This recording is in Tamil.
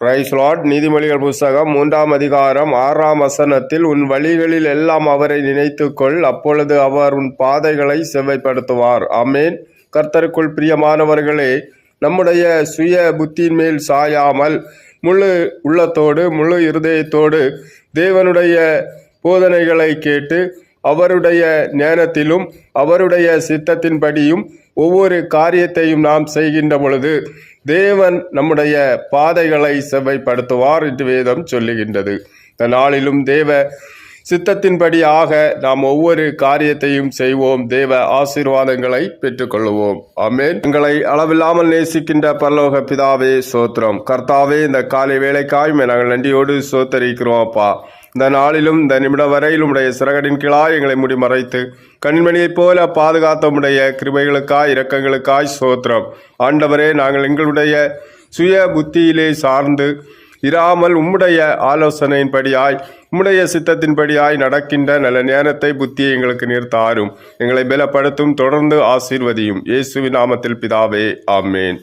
பிரைஸ்லாட் நீதிமொழிகள் புஸ்தகம் மூன்றாம் அதிகாரம் ஆறாம் வசனத்தில் உன் வழிகளில் எல்லாம் அவரை நினைத்துக்கொள் அப்பொழுது அவர் உன் பாதைகளை செவ்வைப்படுத்துவார். அமேன் கர்த்தருக்குள் பிரியமானவர்களே நம்முடைய சுய புத்தியின் மேல் சாயாமல் முழு உள்ளத்தோடு முழு இருதயத்தோடு தேவனுடைய போதனைகளை கேட்டு அவருடைய ஞானத்திலும் அவருடைய சித்தத்தின்படியும் ஒவ்வொரு காரியத்தையும் நாம் செய்கின்ற பொழுது தேவன் நம்முடைய பாதைகளை செவ்வைப்படுத்துவார் என்று வேதம் சொல்லுகின்றது. இந்த நாளிலும் தேவ சித்தத்தின்படியாக நாம் ஒவ்வொரு காரியத்தையும் செய்வோம். தேவ ஆசீர்வாதங்களை பெற்றுக்கொள்வோம் அமேன் எங்களை அளவில்லாமல் நேசிக்கின்ற பரலோக பிதாவே சோத்திரம் கர்த்தாவே இந்த காலை வேலைக்காய் நாங்கள் நன்றியோடு சோத்தரிக்கிறோம் அப்பா. இந்த நாளிலும் இந்த நிமிடம் வரையிலும் உடைய சிறகடின் கீழாய் எங்களை முடி மறைத்து கண்மணியைப் போல பாதுகாத்த உடைய கிருபைகளுக்காய் இரக்கங்களுக்காய் சோத்திரம் ஆண்டவரே நாங்கள் எங்களுடைய சுய புத்தியிலே சார்ந்து இராமல் உம்முடைய ஆலோசனையின்படியாய் உம்முடைய சித்தத்தின்படியாய் நடக்கின்ற நல்ல நேரத்தை புத்தியை எங்களுக்கு நிறுத்தாரும் எங்களை பலப்படுத்தும் தொடர்ந்து ஆசீர்வதியும். இயேசுவின் நாமத்தில் பிதாவே ஆமேன்.